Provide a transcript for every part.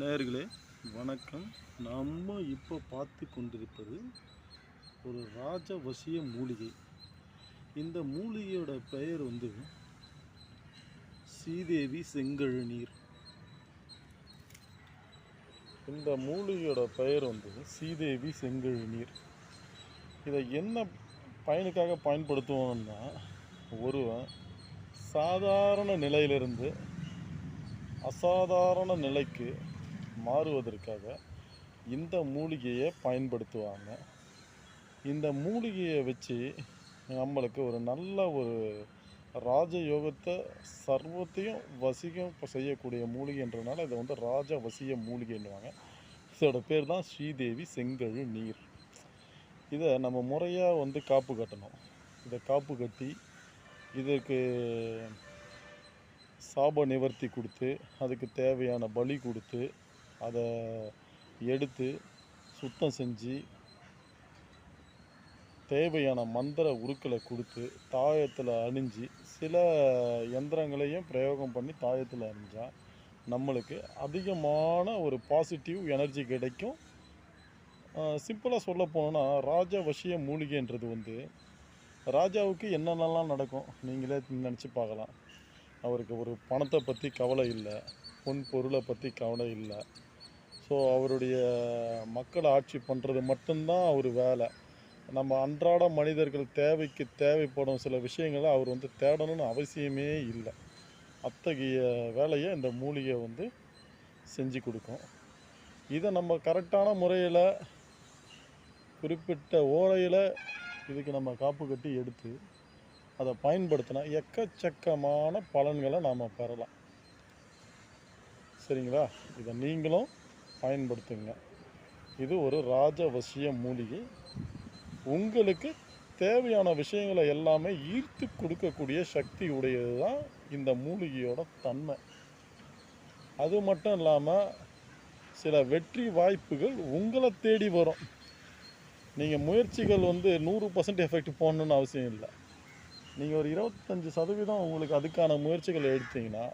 நேர்களே வணக்கம். நம்ம இப்போ பார்த்து கொண்டிருப்பது ஒரு ராஜவசிய மூலிகை. இந்த மூலிகையோட பெயர் வந்து சீதேவி செங்கழுநீர். இந்த மூலிகையோட பெயர் வந்து சீதேவி செங்கழுநீர். இதை என்ன பயனுக்காக பயன்படுத்துவோம்னா ஒருவன் சாதாரண நிலையிலிருந்து அசாதாரண நிலைக்கு மாறுவதற்காக இந்த மூலிகையை பயன்படுத்துவாங்க. இந்த மூலிகையை வச்சு நம்மளுக்கு ஒரு நல்ல ஒரு ராஜயோகத்தை சர்வத்தையும் வசியம் செய்யக்கூடிய மூலிகைன்றனால இதை வந்து ராஜ வசிய மூலிகைன்னுவாங்க. இதோட பேர் தான் ஸ்ரீதேவி செங்கழு நீர். இதை நம்ம முறையாக வந்து காப்பு கட்டணும். இதை காப்பு கட்டி இதற்கு சாப நிவர்த்தி கொடுத்து அதுக்கு தேவையான பலி கொடுத்து அதை எடுத்து சுத்தம் செஞ்சு தேவையான மந்திர உருக்களை கொடுத்து தாயத்தில் அணிஞ்சு சில யந்திரங்களையும் பிரயோகம் பண்ணி தாயத்தில் அணிஞ்சால் நம்மளுக்கு அதிகமான ஒரு பாசிட்டிவ் எனர்ஜி கிடைக்கும். சிம்பிளாக சொல்ல போனோன்னா ராஜ வசிய மூலிகைன்றது வந்து ராஜாவுக்கு என்னென்னலாம் நடக்கும் நீங்களே நினச்சி பார்க்கலாம். அவருக்கு ஒரு பணத்தை பற்றி கவலை இல்லை பொன் பொருளை பற்றி கவலை இல்லை. ஸோ அவருடைய மக்கள் ஆட்சி பண்ணுறது மட்டும்தான் அவர் வேலை. நம்ம அன்றாட மனிதர்கள் தேவைக்கு தேவைப்படும் சில விஷயங்களை அவர் வந்து தேடணும்னு அவசியமே இல்லை. அத்தகைய வேலையை இந்த மூலிகை வந்து செஞ்சு கொடுக்கும். இதை நம்ம கரெக்டான முறையில் குறிப்பிட்ட ஓலையில் இதுக்கு நம்ம காப்பு கட்டி எடுத்து அதை பயன்படுத்தினா எக்கச்சக்கமான பலன்களை நாம் பெறலாம். சரிங்களா? இதை நீங்களும் பயன்படுத்துங்க. இது ஒரு ராஜவசிய மூலிகை. உங்களுக்கு தேவையான விஷயங்களை எல்லாமே ஈர்த்து கொடுக்கக்கூடிய சக்தி உடையது தான் இந்த மூலிகையோட தன்மை. அது மட்டும் இல்லாமல் சில வெற்றி வாய்ப்புகள் உங்களை தேடி வரும். நீங்கள் முயற்சிகள் வந்து நூறு பர்சன்ட் எஃபெக்ட் போடணுன்னு அவசியம் இல்லை. நீங்கள் ஒரு இருபத்தஞ்சி சதவீதம் உங்களுக்கு அதுக்கான முயற்சிகள் எடுத்தீங்கன்னா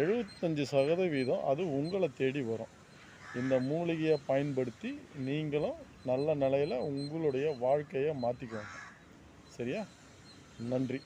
எழுபத்தஞ்சி சதவீதம் அது உங்களை தேடி வரும். இந்த மூலிகையை பயன்படுத்தி நீங்களும் நல்ல நிலையில் உங்களுடைய வாழ்க்கையை மாற்றிக்கோங்க சரியா? நன்றி.